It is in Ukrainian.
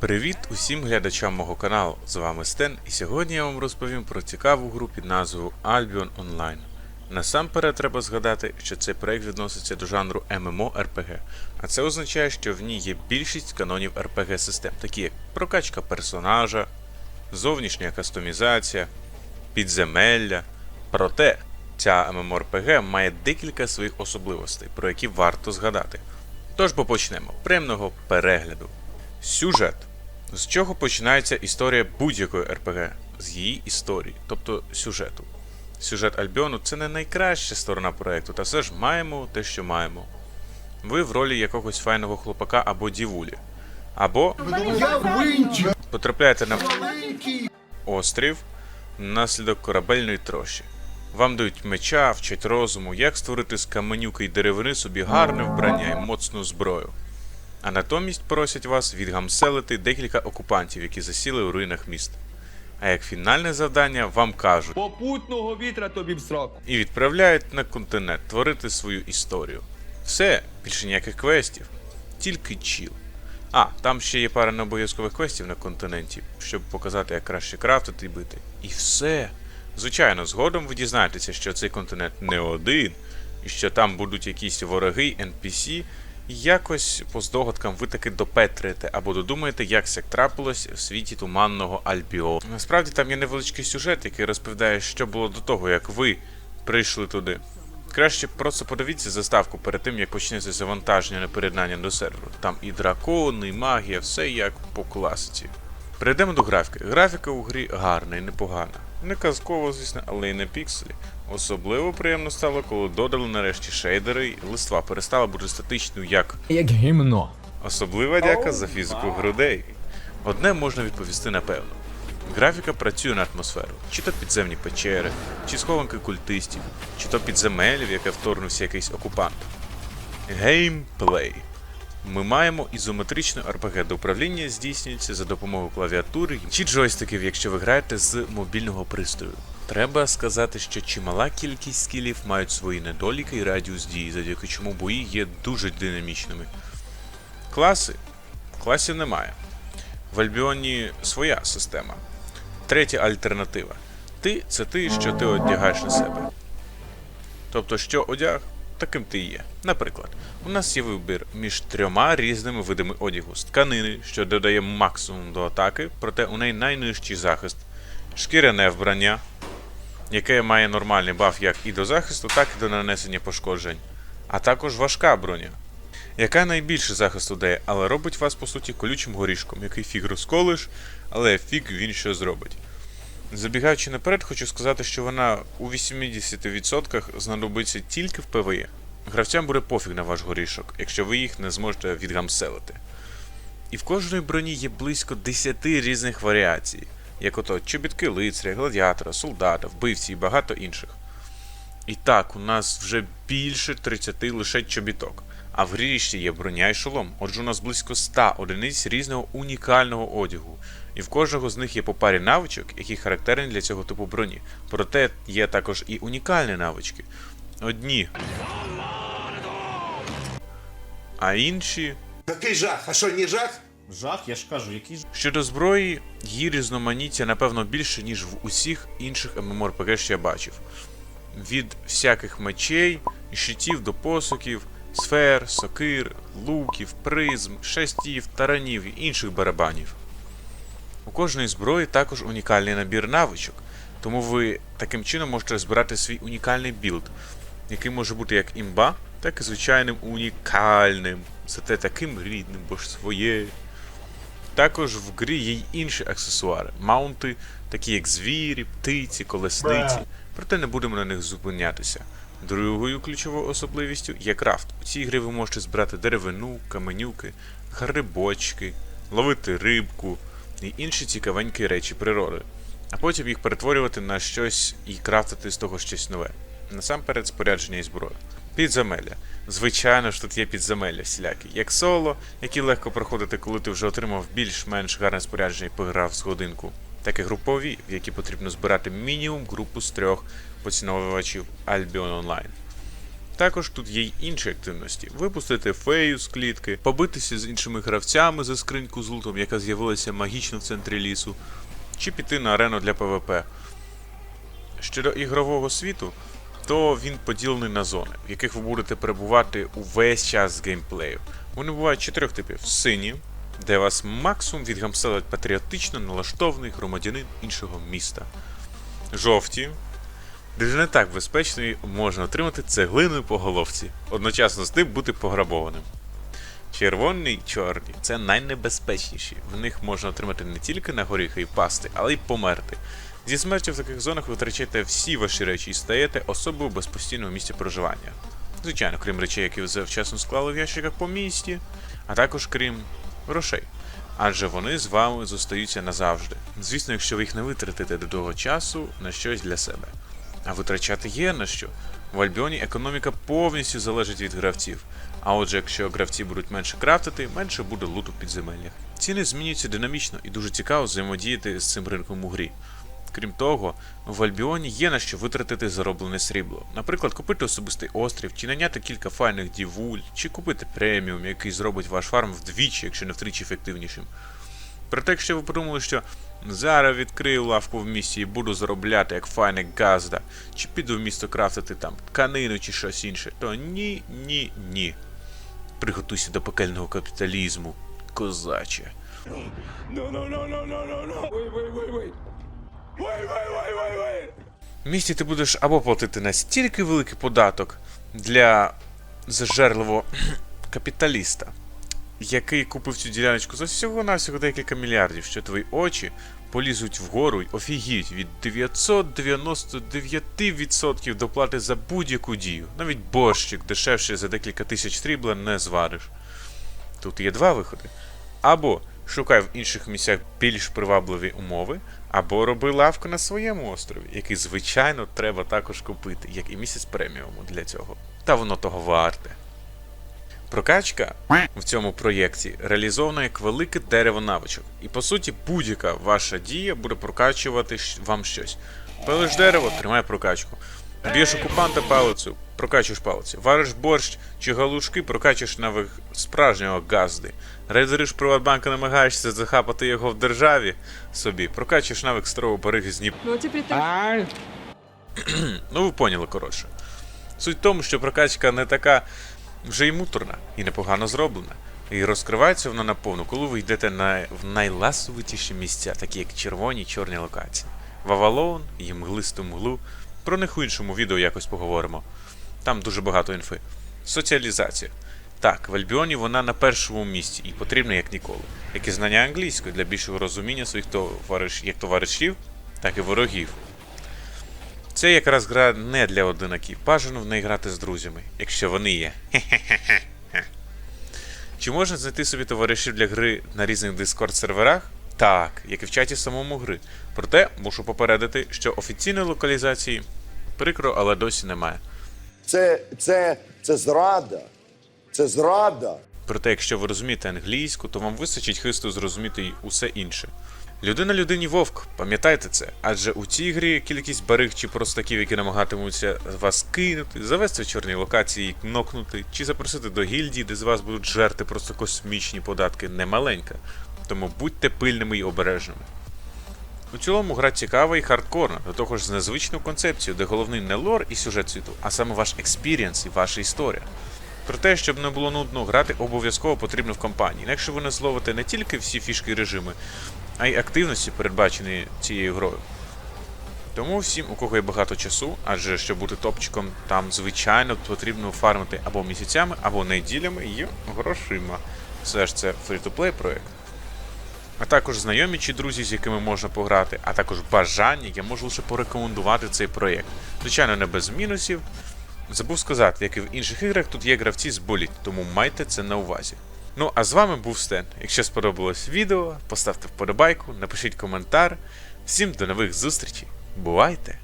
Привіт усім глядачам мого каналу. З вами Стен, і сьогодні я вам розповім про цікаву гру під назвою Albion Online. Насамперед треба згадати, що цей проект відноситься до жанру MMORPG, а це означає, що в ній є більшість канонів RPG систем, такі як прокачка персонажа, зовнішня кастомізація, підземелля. Проте ця MMORPG має декілька своїх особливостей, про які варто згадати. Тож бо почнемо. Приємного перегляду. Сюжет. З чого починається історія будь-якої РПГ? З її історії, тобто сюжету. Сюжет Альбіону це не найкраща сторона проекту, та все ж маємо те, що маємо. Ви в ролі якогось файного хлопака або дівулі. Або потрапляєте на острів внаслідок корабельної трощі. Вам дають меча, вчать розуму, як створити з каменюки й деревини собі гарне вбрання і моцну зброю. А натомість просять вас відгамселити декілька окупантів, які засіли у руїнах міст. А як фінальне завдання вам кажуть Попутного вітра тобі в сраку. і відправляють на континент творити свою історію. Все, більше ніяких квестів, тільки чіл. А, там ще є пара необов'язкових квестів на континенті, щоб показати, як краще крафтити і бити. І все. Звичайно, згодом ви дізнаєтеся, що цей континент не один, і що там будуть якісь вороги, NPC, якось по здогадкам ви таки допетрите або додумаєте, як це трапилось в світі туманного Альбіо. Насправді там є невеличкий сюжет, який розповідає, що було до того, як ви прийшли туди. Краще просто подивіться заставку перед тим, як почнеться завантаження на переднання до серверу. Там і дракони, і магія, все як по класиці. Перейдемо до графіки. Графіка у грі гарна і непогана. Не казково, звісно, але й не пікселі. Особливо приємно стало, коли додали нарешті шейдери, і листва перестала бути статичною як Як гімно. Особлива дяка за фізику грудей. Одне можна відповісти напевно. Графіка працює на атмосферу, чи то підземні печери, чи схованки культистів, чи то підземелля, в яке вторгнувся якийсь окупант. Геймплей. Ми маємо ізометричну RPG, де управління здійснюється за допомогою клавіатури чи джойстиків, якщо ви граєте з мобільного пристрою. Треба сказати, що чимала кількість скілів мають свої недоліки і радіус дії, завдяки чому бої є дуже динамічними. Класи. Класів немає. В Альбіоні своя система. Третя альтернатива. Ти це ти, що ти одягаєш на себе. Тобто, що одяг, таким ти є. Наприклад, у нас є вибір між трьома різними видами одягу: з тканини, що додає максимум до атаки, проте у неї найнижчий захист, шкіряне вбрання, яке має нормальний баф як і до захисту, так і до нанесення пошкоджень, а також важка броня, яка найбільше захисту дає, але робить вас по суті колючим горішком, який фіг розколиш, але фіг він що зробить. Забігаючи наперед, хочу сказати, що вона у 80% знадобиться тільки в ПВЕ. Гравцям буде пофіг на ваш горішок, якщо ви їх не зможете відгамселити. І в кожної броні є близько 10 різних варіацій, як ото чобітки лицаря, гладіатора, солдата, вбивці і багато інших. І так, у нас вже більше 30 лише чобіток. А в грі ще є броня і шолом. Отже, у нас близько 100 одиниць різного унікального одягу. І в кожного з них є по парі навичок, які характерні для цього типу броні. Проте є також і унікальні навички. Одні. А інші. Який жах? А що, не жах? Жах, я ж кажу, який ж. Щодо зброї, її різноманіття, напевно, більше, ніж в усіх інших MMORPG, що я бачив. Від всяких мечей, щитів до посоків, сфер, сокир, луків, призм, шестів, таранів і інших барабанів. У кожної зброї також унікальний набір навичок, тому ви таким чином можете збирати свій унікальний білд, який може бути як імба, так і звичайним унікальним, зате таким рідним, бо ж своє. Також в грі є й інші аксесуари, маунти, такі як звірі, птиці, колесниці, проте не будемо на них зупинятися. Другою ключовою особливістю є крафт. У цій грі ви можете збирати деревину, каменюки, грибочки, ловити рибку і інші цікавенькі речі природи, а потім їх перетворювати на щось і крафтити з того щось нове. Насамперед спорядження і зброя. Підземелля. Звичайно ж, тут є підземелля всілякі, як соло, які легко проходити, коли ти вже отримав більш-менш гарне спорядження і пограв з годинку, так і групові, в які потрібно збирати мінімум групу з трьох поціновувачів Albion Online. Також тут є й інші активності: випустити фею з клітки, побитися з іншими гравцями за скриньку з лутом, яка з'явилася магічно в центрі лісу, чи піти на арену для ПВП. Щодо ігрового світу, то він поділений на зони, в яких ви будете перебувати увесь час з геймплею. Вони бувають чотирьох типів: сині, де вас максимум відгамселить патріотично налаштований громадянин іншого міста. Жовті, де не так безпечно можна отримати цеглиною по головці, одночасно з тим бути пограбованим. Червоні й чорні це найнебезпечніші. В них можна отримати не тільки на горіхи і пасти, але й померти. Зі смертю в таких зонах ви всі ваші речі і стаєте особою без постійного місця проживання. Звичайно, крім речей, які ви завчасно склали в ящиках по місті, а також крім грошей. Адже вони з вами зостаються назавжди. Звісно, якщо ви їх не витратите до того часу на щось для себе. А витрачати є на що. В Альбіоні економіка повністю залежить від гравців. А отже, якщо гравці будуть менше крафтити, менше буде луту в підземеллях. Ціни змінюються динамічно і дуже цікаво взаємодіяти з цим ринком у грі. Крім того, в Альбіоні є на що витратити зароблене срібло. Наприклад, купити особистий острів, чи наняти кілька файних дівуль, чи купити преміум, який зробить ваш фарм вдвічі, якщо не втричі ефективнішим. Проте, якщо ви подумали, що зараз відкрию лавку в місті і буду заробляти як файний газда, чи піду в місто крафтити там тканину чи щось інше, то ні, ні, ні. Приготуйся до пекельного капіталізму, козаче. В місті ти будеш або платити настільки великий податок для зажерливого капіталіста, який купив цю діляночку за всього навсього декілька мільярдів, що твої очі полізуть вгору й офігіють від 999% доплати за будь-яку дію. Навіть борщик дешевше за декілька тисяч срібла не звариш. Тут є два виходи. Або шукай в інших місцях більш привабливі умови, або роби лавку на своєму острові, який, звичайно, треба також купити, як і місяць преміуму для цього. Та воно того варте. Прокачка в цьому проєкті реалізована як велике дерево навичок. І по суті, будь-яка ваша дія буде прокачувати вам щось. Пилиш дерево, тримай прокачку. Б'єш окупанта палицю, прокачуєш палицю. Вариш борщ чи галушки, прокачуєш навик справжнього газди. Рейдериш Приватбанк і намагаєшся захапати його в державі собі, прокачуєш навик старого бариги з. Ну, теперь ты... А? Ну, ви поняли, коротше. Суть в тому, що прокачка не така вже й муторна, і непогано зроблена. І розкривається вона наповну, коли ви йдете на, в найласовитіші місця, такі як червоні чорні локації. Вавалон і мглисту мглу. Про них у іншому відео якось поговоримо. Там дуже багато інфи. Соціалізація. Так, в Альбіоні вона на першому місці і потрібна як ніколи. Як і знання англійської для більшого розуміння своїх товариш... як товаришів, так і ворогів. Це якраз гра не для одинаків. Бажано в неї грати з друзями, якщо вони є. Чи можна знайти собі товаришів для гри на різних дискорд серверах? Так, як і в чаті самому гри. Проте мушу попередити, що офіційної локалізації прикро, але досі немає. Це, це, це зрада. Це зрада. Проте, якщо ви розумієте англійську, то вам вистачить хисту зрозуміти й усе інше. Людина людині вовк, пам'ятайте це, адже у цій грі кількість бариг чи простаків, які намагатимуться вас кинути, завести в чорні локації, і нокнути, чи запросити до гільдії, де з вас будуть жерти просто космічні податки, немаленька. Тому будьте пильними й обережними. У цілому гра цікава і хардкорна, до того ж з незвичною концепцією, де головний не лор і сюжет світу, а саме ваш експірієнс і ваша історія. Проте, щоб не було нудно грати, обов'язково потрібно в компанії, інакше ви не зловите не тільки всі фішки і режими, а й активності, передбачені цією грою. Тому всім, у кого є багато часу, адже щоб бути топчиком, там звичайно потрібно фармити або місяцями, або неділями і грошима. Все ж це фрі-то-плей проект. А також знайомі чи друзі, з якими можна пограти, а також бажання, я можу лише порекомендувати цей проєкт. Звичайно, не без мінусів. Забув сказати, як і в інших іграх, тут є гравці з боліт, тому майте це на увазі. Ну, а з вами був Стен. Якщо сподобалось відео, поставте вподобайку, напишіть коментар. Всім до нових зустрічей. Бувайте!